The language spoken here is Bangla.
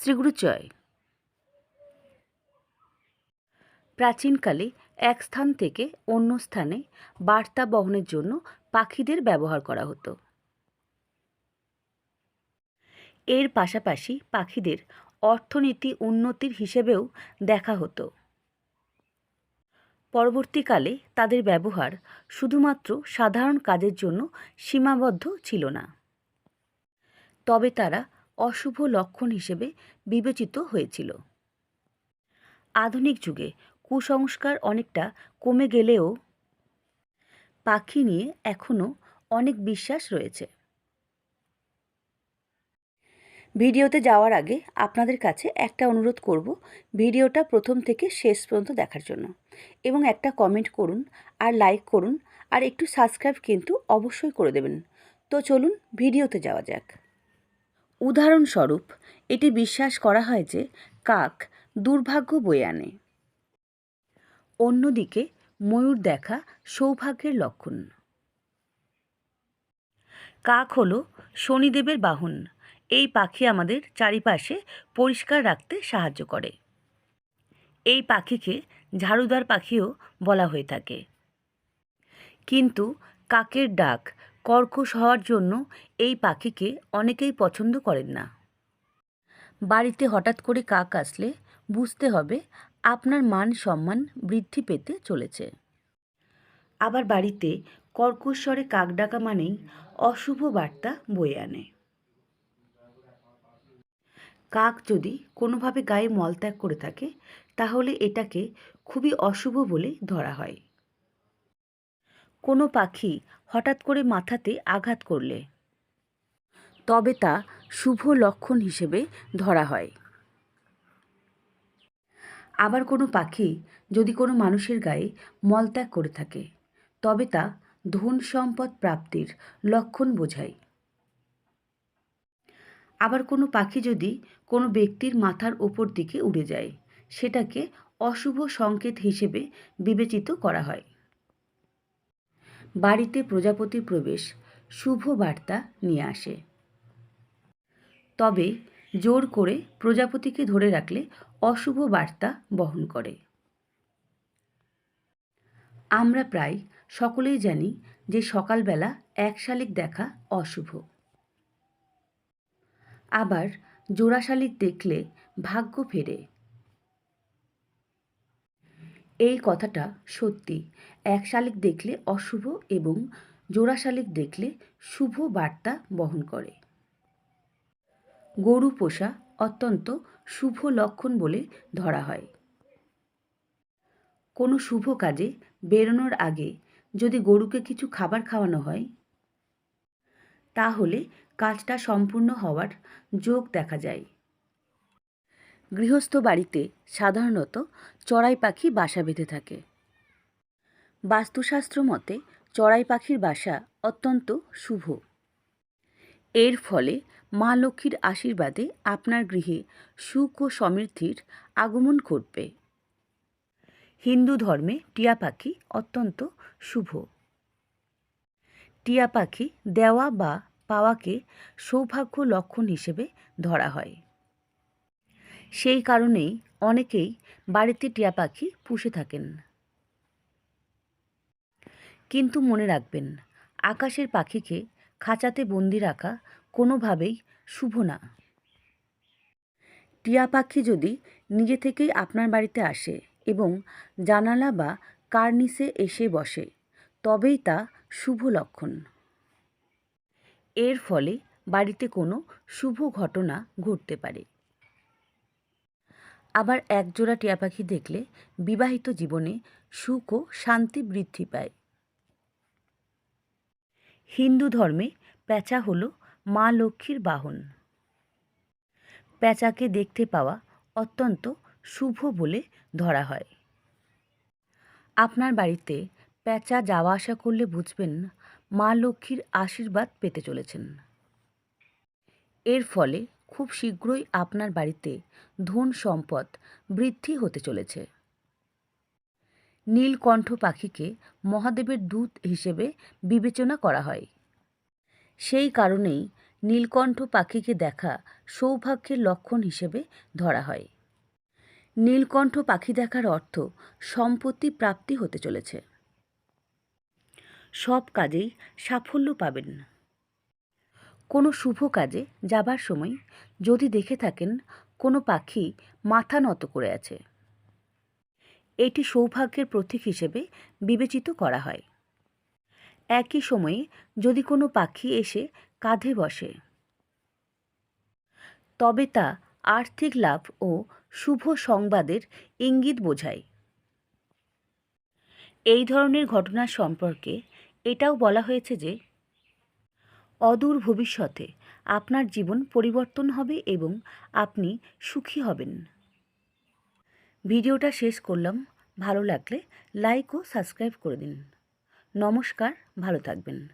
শ্রীগুরু জয়। প্রাচীনকালে এক স্থান থেকে অন্য স্থানে বার্তা বহনের জন্য পাখিদের ব্যবহার করা হতো। এর পাশাপাশি পাখিদের অর্থনীতি উন্নতির হিসেবেও দেখা হতো। পরবর্তীকালে তাদের ব্যবহার শুধুমাত্র সাধারণ কাজের জন্য সীমাবদ্ধ ছিল না। তবে তারা অশুভ লক্ষণ হিসেবে বিবেচিত হয়েছিল। আধুনিক যুগে কুসংস্কার অনেকটা কমে গেলেও পাখি নিয়ে এখনও অনেক বিশ্বাস রয়েছে। ভিডিওতে যাওয়ার আগে আপনাদের কাছে একটা অনুরোধ করব ভিডিওটা প্রথম থেকে শেষ পর্যন্ত দেখার জন্য এবং একটা কমেন্ট করুন আর লাইক করুন আর একটু সাবস্ক্রাইব কিন্তু অবশ্যই করে দেবেন। তো চলুন ভিডিওতে যাওয়া যাক। উদাহরণস্বরূপ, এটি বিশ্বাস করা হয় যে কাক দুর্ভাগ্য বয়ে আনে। অন্যদিকে, ময়ূর দেখা সৌভাগ্যের লক্ষণ। কাক হলো শনিদেবের বাহন। এই পাখি আমাদের চারিপাশে পরিষ্কার রাখতে সাহায্য করে। এই পাখিকে ঝাড়ুদার পাখিও বলা হয়ে থাকে। কিন্তু কাকের ডাক কর্কশ হওয়ার জন্য এই পাখিকে অনেকেই পছন্দ করেন না। বাড়িতে হঠাৎ করে কাক আসলে বুঝতে হবে আপনার মান সম্মান বৃদ্ধি পেতে চলেছে। আবার বাড়িতে কর্কশ্বরে কাক ডাকা মানেই অশুভ বার্তা বয়ে আনে। কাক যদি কোনোভাবে গায়ে মলত্যাগ করে থাকে, তাহলে এটাকে খুবই অশুভ বলে ধরা হয়। কোনো পাখি হঠাৎ করে মাথাতে আঘাত করলে। তবে তা শুভ লক্ষণ হিসেবে ধরা হয়। আবার কোনো পাখি যদি কোনো মানুষের গায়ে মলত্যাগ করে থাকে, তবে তা ধন সম্পদ প্রাপ্তির লক্ষণ বোঝায়। আবার কোনো পাখি যদি কোনো ব্যক্তির মাথার ওপর দিকে উড়ে যায়, সেটাকে অশুভ সংকেত হিসেবে বিবেচিত করা হয়। বাড়িতে প্রজাপতির প্রবেশ, শুভ বার্তা নিয়ে আসে। তবে জোর করে প্রজাপতিকে ধরে রাখলে অশুভ বার্তা বহন করে। আমরা প্রায় সকলেই জানি যে সকালবেলা এক শালিক দেখা অশুভ। আবার জোড়া শালিক দেখলে ভাগ্য ফেরে। এই কথাটা সত্যি। এক শালিক দেখলে অশুভ এবং জোড়া শালিক দেখলে শুভ বার্তা বহন করে। গরু পোষা অত্যন্ত শুভ লক্ষণ বলে ধরা হয়। কোনো শুভ কাজে বেরোনোর আগে যদি গরুকে কিছু খাবার খাওয়ানো হয়, তাহলে কাজটা সম্পূর্ণ হওয়ার যোগ দেখা যায়। গৃহস্থ বাড়িতে সাধারণত চড়াই পাখি বাসা বেঁধে থাকে। বাস্তুশাস্ত্র মতে চড়াই পাখির বাসা অত্যন্ত শুভ। এর ফলে মা লক্ষ্মীর আশীর্বাদে আপনার গৃহে সুখ ও সমৃদ্ধির আগমন ঘটবে। হিন্দু ধর্মে টিয়া পাখি অত্যন্ত শুভ। টিয়া পাখি দেওয়া বা পাওয়াকে সৌভাগ্য লক্ষণ হিসেবে ধরা হয়। সেই কারণেই অনেকেই বাড়িতে টিয়া পাখি পুষে থাকেন। কিন্তু মনে রাখবেন, আকাশের পাখিকে খাঁচাতে বন্দি রাখা কোনোভাবেই শুভ না। টিয়া পাখি যদি নিজে থেকেই আপনার বাড়িতে আসে এবং জানালা বা কার্নিসে এসে বসে, তবেই তা শুভ লক্ষণ। এর ফলে বাড়িতে কোনো শুভ ঘটনা ঘটতে পারে। আবার একজোড়া টিয়া পাখি দেখলে বিবাহিত জীবনে সুখ ও শান্তি বৃদ্ধি পায়। হিন্দু ধর্মে প্যাঁচা হলো মা লক্ষ্মীর বাহন। প্যাঁচাকে দেখতে পাওয়া অত্যন্ত শুভ বলে ধরা হয়। আপনার বাড়িতে প্যাঁচা যাওয়া আসা করলে বুঝবেন মা লক্ষ্মীর আশীর্বাদ পেতে চলেছেন। এর ফলে খুব শীঘ্রই আপনার বাড়িতে ধন সম্পদ বৃদ্ধি হতে চলেছে। নীলকণ্ঠ পাখিকে মহাদেবের দূত হিসেবে বিবেচনা করা হয়। সেই কারণেই নীলকণ্ঠ পাখিকে দেখা সৌভাগ্যের লক্ষণ হিসেবে ধরা হয়। নীলকণ্ঠ পাখি দেখার অর্থ সম্পত্তি প্রাপ্তি হতে চলেছে। সব কাজেই সাফল্য পাবেন। কোনো শুভ কাজে যাবার সময় যদি দেখে থাকেন কোনো পাখি মাথা নত করে আছে। এটি সৌভাগ্যের প্রতীক হিসেবে বিবেচিত করা হয়। একই সময়ে যদি কোনো পাখি এসে কাঁধে বসে, তবে তা আর্থিক লাভ ও শুভ সংবাদের ইঙ্গিত বোঝায়। এই ধরনের ঘটনা সম্পর্কে এটাও বলা হয়েছে যে অদূর ভবিষ্যতে আপনার জীবন পরিবর্তন হবে এবং আপনি সুখী হবেন। ভিডিওটা শেষ করলাম। ভালো লাগলে লাইক ও সাবস্ক্রাইব করে দিন। নমস্কার, ভালো থাকবেন।